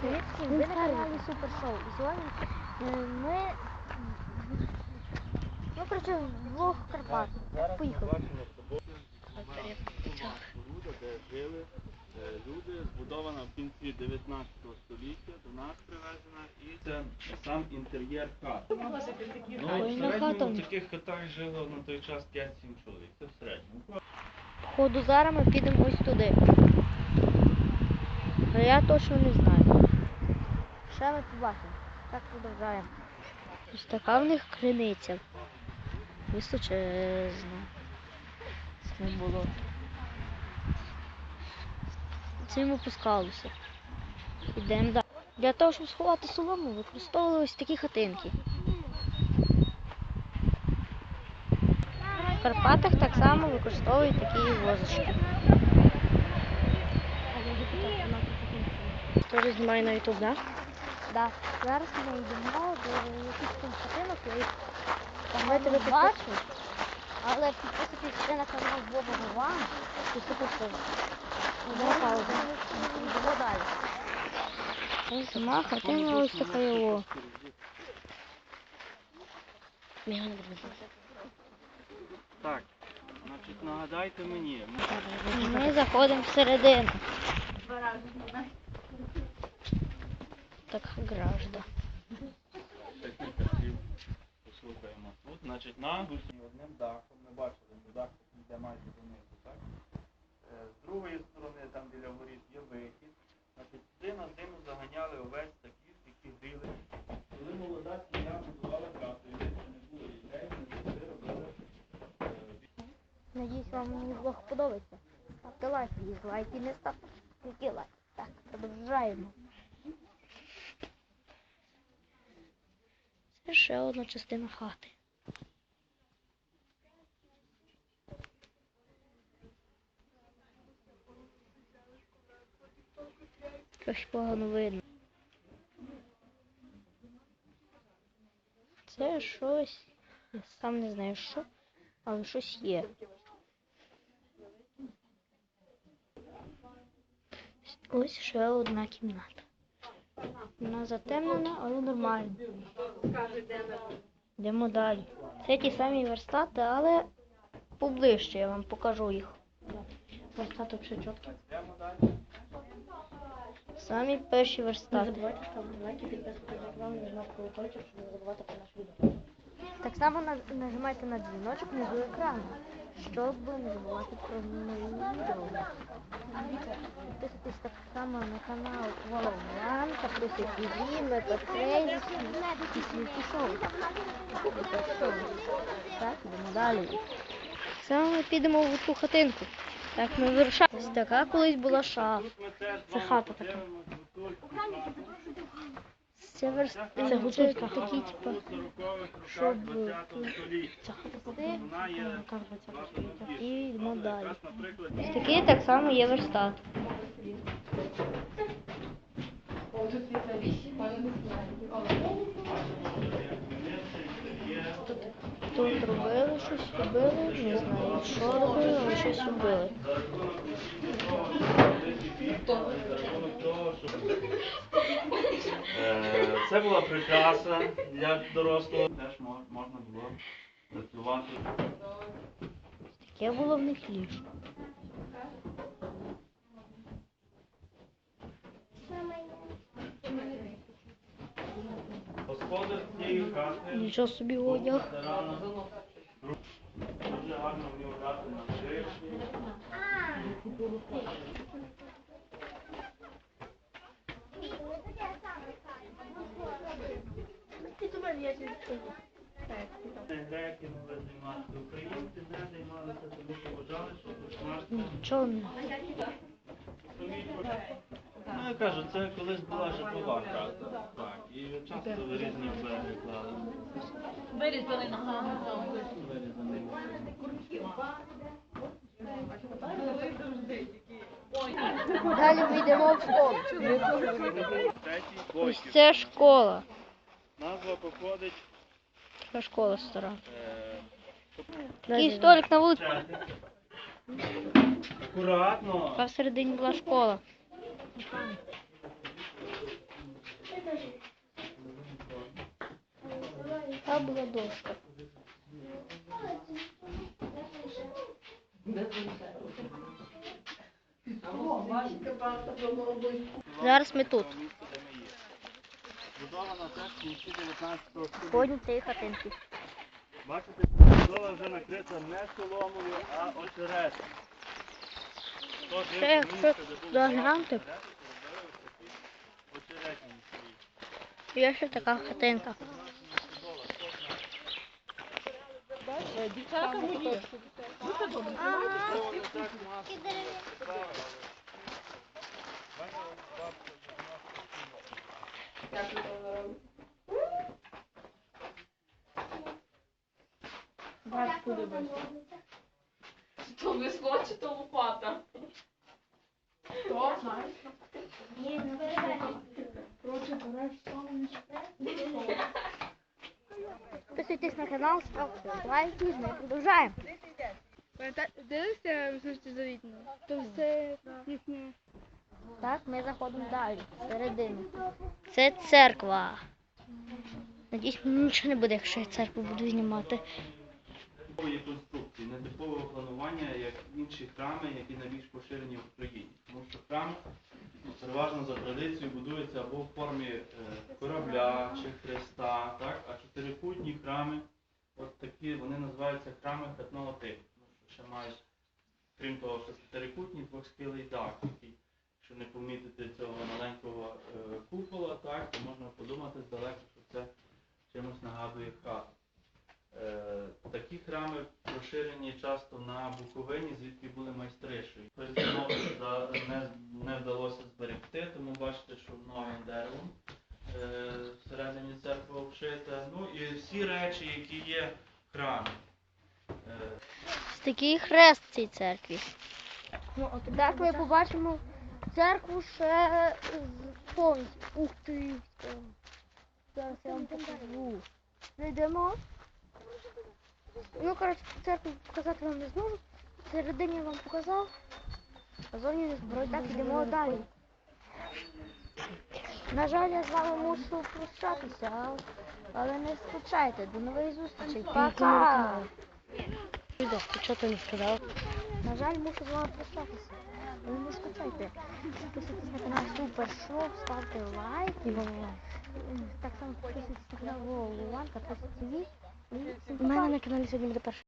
Привіт всім, ви на каналі Супер Шоу. І сьогодні е, ми, ну, коротше, влог Карпат. Поїхали. Споруда, де жили люди, збудована в кінці 19 століття, до нас привезена, і це сам інтер'єр хат. Ну, в середньому в таких хатах жило на той час 5-7 чоловік. Це в середньому. Ходу зараз ми підемо ось туди. Але я точно не знаю. Ще ми побачимо. Так продовжаємо. Ось така в них криниця. Височезна. Це не було. Цим опускалося. Ідемо далі. Для того, щоб сховати солому, використовували ось такі хатинки. В Карпатах так само використовують такі возочки. Теж знімаю на YouTube, да? Да. Зараз ми йдемо до якихось там хатинок, я їх тебе не бачу. Але підписуйтесь ще на канал Боба і супер. Йдемо паузу. Йдемо далі. Ось Сама хатина ось така його. Ми його не будемо. Так, значить, нагадайте мені, Ми заходимо всередину. Так, гражда. послухаємо. Тут, значить, на одним дахом, ми бачили, що дах йде майже донизу, так? Е, З другої сторони, там біля воріт, є вихід. Значить, сюди на зиму заганяли овець таких, які гріли. Коли молода сім'я будувала хату, і не було дітей, вони завжди робили е, Надіюсь, вам мій влог подобається. Ставте лайк, дізлайки не ставте. Які лайк? Так. Це ще одна частина хати. Трохи погано видно. Це щось. Я сам не знаю що, але щось є. Ось ще одна кімната. Вона затемнена, але нормально. Йдемо далі. Це ті самі верстати, але поближче я вам покажу їх. Верстаток ще далі. Самі перші Не верстати. забувайте ставити лайки, підписуйтесь на канал, колокольчик, щоб не забувати про наш відео. Так само нажимайте на дзвіночок внизу екрану, щоб не забувати про нові відео. Підписуйтесь на канал Вологан, Каприсі ТВ, Мета Крейзі і Світі Шоу. Так, йдемо далі. Саме ми підемо в ту хатинку. Так, ми вирушаємо. Ось така колись була шафа. Теж Це хата така. Це верст... Це хата такі, типу, щоб, роках 20. Ця хата Ти- Вона є роках 20 століття. і йдемо далі. Ось такий так само є верстат. Тут робили щось, робили, не знаю, що робили, але щось робили. Е, Це була прикраса для дорослого. Теж мож- можна було працювати. Таке було в них ліжко. Господар цієї хати Нічого собі одяг. Дуже гарно вмів грати на скрипці. Греки могли займатися, українці не займалися, тому що вважали, що не. Ну, я кажу, це колись була житлова хата. Так, і часто різні двері клали. Вирізали на гаму. Вирізані. Далі ми йдемо в школу. Ось це школа. Назва походить. Така школа стара. Е, Такий столик на вулиці. Акуратно. А всередині була школа. Та була дошка. Зараз ми тут. Будова на в 19 століття. Потім цієї хатинки. Бачите, будова вже накрита не соломою, а очеретом робили ось такі очеретні свої. Є ще така хатинка. Брат подивився. То весло чи то? Хто знаєш? Коротше, береш сам. Підписуйтесь на канал, ставте лайки, ми продовжаємо. Дивишся слушайте завітно? То все їхнє. Так, ми заходимо далі, всередину. Це церква. Надіюсь, нічого не буде, якщо я церкву буду знімати. Типової конструкції, нетипового планування, як інші храми, які найбільш поширені в Україні. Тому що храм переважно за традицією будується або в формі е, корабля чи хреста, так? а чотирикутні храми, от такі, вони називаються храми хатного типу. Що ще мають, крім того, що чотирикутні двохсхилий дах, якщо не помітити цього маленького е, купола, так, то можна подумати здалека, що це чимось нагадує хату. Е, Такі храми поширені часто на Буковині, звідки були майстришою. Передано не, не вдалося зберегти, тому бачите, що новим деревом е, всередині церкви обшите. Ну і всі речі, які Е, Такий хрест в цій церкві. Ну, а тобі Так ми побачимо церкву ще з повністю. Ух ти! Зараз я вам покажу. Зайдемо. Ну, коротше, церкву показати вам не зможу. Всередині я вам показав. А зовні не зброю. Так, йдемо далі. На жаль, я з вами мушу прощатися, але не скучайте. До нових зустрічей. Пока! Ти чого ти не сказав? На жаль, мушу з вами прощатися. Але не скучайте. Підписуйтесь на канал Супер Шоу, ставте лайк. Так само підписуйтесь на канал Вованка, ТВ. У мене на каналі сьогодні буде перше